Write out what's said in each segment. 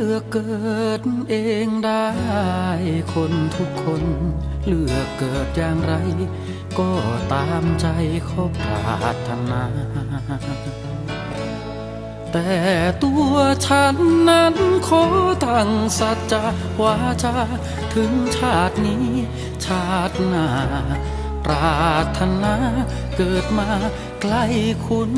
เลือกเกิดเองได้ คนทุกคน เลือกเกิดอย่างไร ก็ตามใจเขาปรารถนา แต่ตัวฉันนั้นขอตั้งสัจจะวาจาถึงชาตินี้ ชาติหน้าปรารถนาเกิดมาใกล้คุณ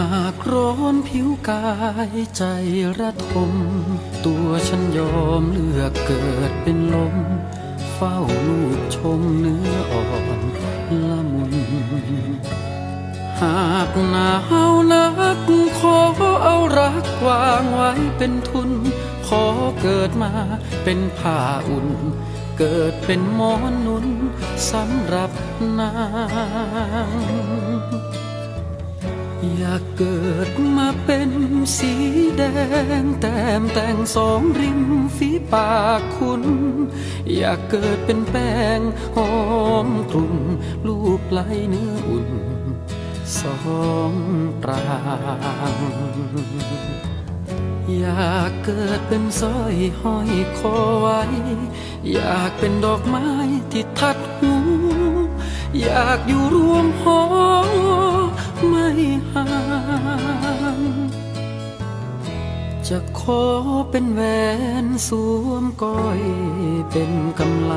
หากร้อนผิวกายใจระทม ตัวฉันยอมเลือกเกิดเป็นลม เฝ้าลูกชมเนื้ออ่อนละมุน หากหนาวนักขอเอารักวางไว้เป็นทุน ขอเกิดมาเป็นผ้าอุ่น เกิดเป็นหมอนนุนสำหรับนาง อยากเกิดมาเป็นสีแดง แต้มแต่งสองริมฝีปากคุณ อยากเกิดเป็นแป้งหอมกลุ่นรูปไหลเนื้ออุ่นสองตรางอยากเกิดเป็นสร้อยห้อยคอไว้ อยากเป็นดอกไม้ที่ทัดหู อยากอยู่รวมหอไม่างจะขอเป็นแหวนสวมก้อย เป็นกำไล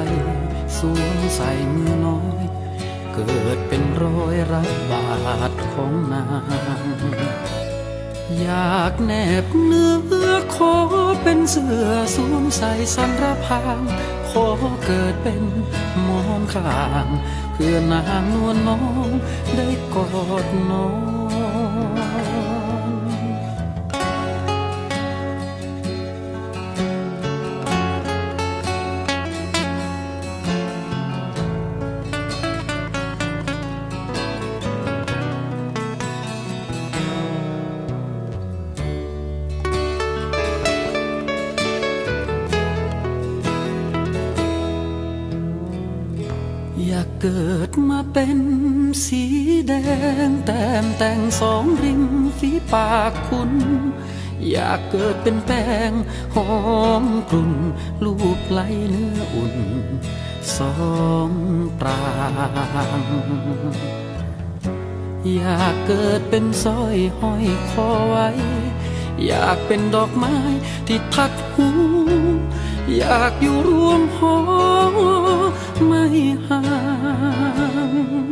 สวมใส่มือน้อย เกิดเป็นรอยรับบาดของนาง อยากแนบเนื้อขอเป็นเสื้อสวมใส่สันระพาง ขอเกิดเป็นมอนข้าง เพื่อนางนวลน้องได้กอดน้อง อ เกิดมาเป็นสีแดง แต้มแต่งสองริมฝีปากคุณ อยากเกิดเป็นแป้งหอมกลุ่น ลูบไหลเนื้ออุ่น สองปราง อยากเกิดเป็นสร้อยห้อยคอไว้ อยากเป็นดอกไม้ที่ทัดหู อยากอยู่รวมหอไม่ห่าง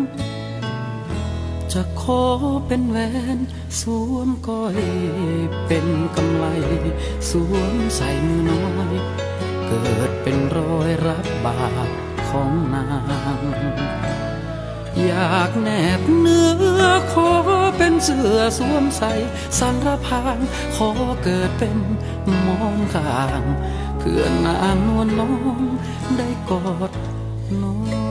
จะขอเป็นแหวนสวมก้อย เป็นกำไลสวมใส่มือน้อย เกิดเป็นรอยรับบาดของนาง อยากแนบเนื้อขอเป็นเสื้อสวมใส่สันรพางขอเกิดเป็นมอนข้าง เพื่อนนางนวลน้องได้กอดน้อง